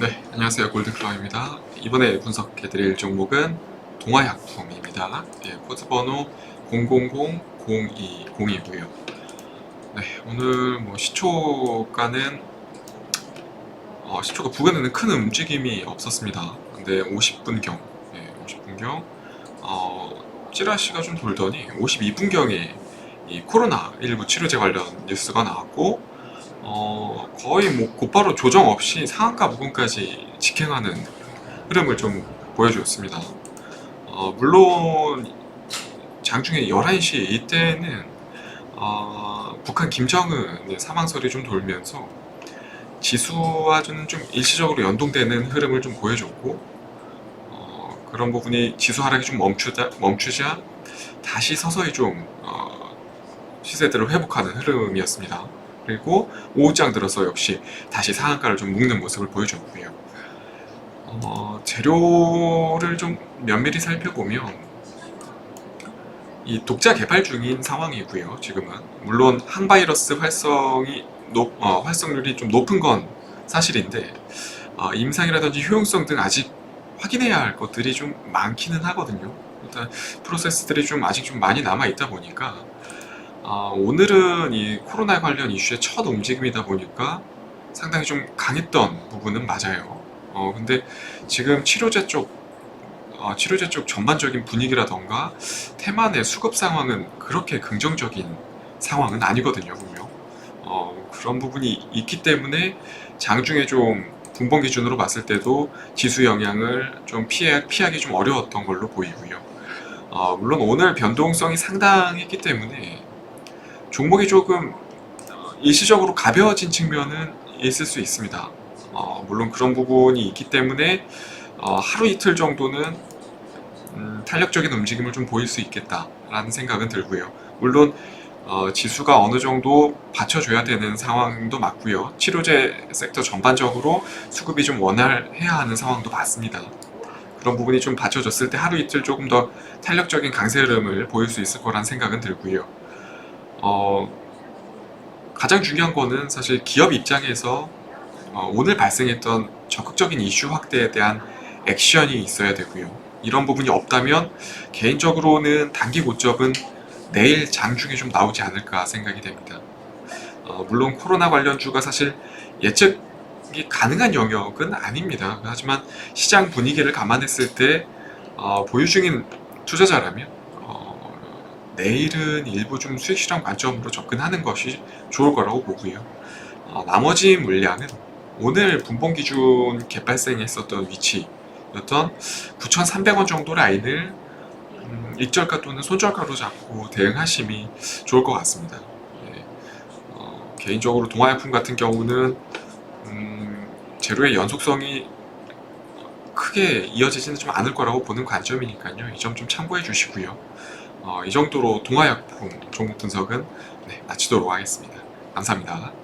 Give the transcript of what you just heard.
네, 안녕하세요. 골드클라입니다. 이번에 분석해드릴 종목은 동아약품입니다. 예, 코드 번호 00002020이고요. 네, 오늘 뭐 시초가는 어, 시초가 부근에는 큰 움직임이 없었습니다. 근데 50분경, 예, 50분경 어, 찌라시가 좀 돌더니 52분경에 이 코로나19 치료제 관련 뉴스가 나왔고 어, 거의 뭐 곧바로 조정 없이 상한가 부근까지 직행하는 흐름을 좀 보여주었습니다. 어, 물론 장중에 11시 이때는 어, 북한 김정은의 사망설이 좀 돌면서 지수와는 좀 일시적으로 연동되는 흐름을 좀 보여줬고 어, 그런 부분이 지수 하락이 좀 멈추자, 멈추자 다시 서서히 좀 어, 시세들을 회복하는 흐름이었습니다. 그리고 오후장 들어서 역시 다시 상한가를 좀 묶는 모습을 보여줬고요. 어, 재료를 좀 면밀히 살펴보면 이 독자 개발 중인 상황이고요. 지금은 물론 항바이러스 활성이 높, 어, 활성률이 좀 높은 건 사실인데 어, 임상이라든지 효용성 등 아직 확인해야 할 것들이 좀 많기는 하거든요. 일단 프로세스들이 좀 아직 좀 많이 남아 있다 보니까 아, 오늘은 이 코로나 관련 이슈의 첫 움직임이다 보니까 상당히 좀 강했던 부분은 맞아요. 어, 근데 지금 치료제 쪽, 어, 치료제 쪽 전반적인 분위기라던가 테만의 수급 상황은 그렇게 긍정적인 상황은 아니거든요, 분명. 어, 그런 부분이 있기 때문에 장중에 좀 분봉 기준으로 봤을 때도 지수 영향을 좀 피해, 피하기 좀 어려웠던 걸로 보이고요. 어, 물론 오늘 변동성이 상당했기 때문에 종목이 조금 어, 일시적으로 가벼워진 측면은 있을 수 있습니다. 어, 물론 그런 부분이 있기 때문에 어, 하루 이틀 정도는 음, 탄력적인 움직임을 좀 보일 수 있겠다라는 생각은 들고요. 물론 어, 지수가 어느 정도 받쳐줘야 되는 상황도 맞고요. 치료제 섹터 전반적으로 수급이 좀 원활해야 하는 상황도 맞습니다. 그런 부분이 좀 받쳐줬을 때 하루 이틀 조금 더 탄력적인 강세 흐름을 보일 수 있을 거란 생각은 들고요. 어, 가장 중요한 거는 사실 기업 입장에서 어, 오늘 발생했던 적극적인 이슈 확대에 대한 액션이 있어야 되고요. 이런 부분이 없다면 개인적으로는 단기 고점은 내일 장중에 좀 나오지 않을까 생각이 됩니다. 어, 물론 코로나 관련주가 사실 예측이 가능한 영역은 아닙니다. 하지만 시장 분위기를 감안했을 때 어, 보유 중인 투자자라면 어, 내일은 일부 좀 수익 실현 관점으로 접근하는 것이 좋을 거라고 보고요. 어, 나머지 물량은 오늘 분봉 기준 개발생했었던 위치였던 9,300원 정도 라인을 음, 익절가 또는 손절가로 잡고 대응하심이 좋을 것 같습니다. 예. 어, 개인적으로 동아약품 같은 경우는 음, 재료의 연속성이 크게 이어지지는 좀 않을 거라고 보는 관점이니까요. 이 점 좀 참고해 주시고요. 어, 이 정도로 동아약품 종목 분석은 네, 마치도록 하겠습니다. 감사합니다.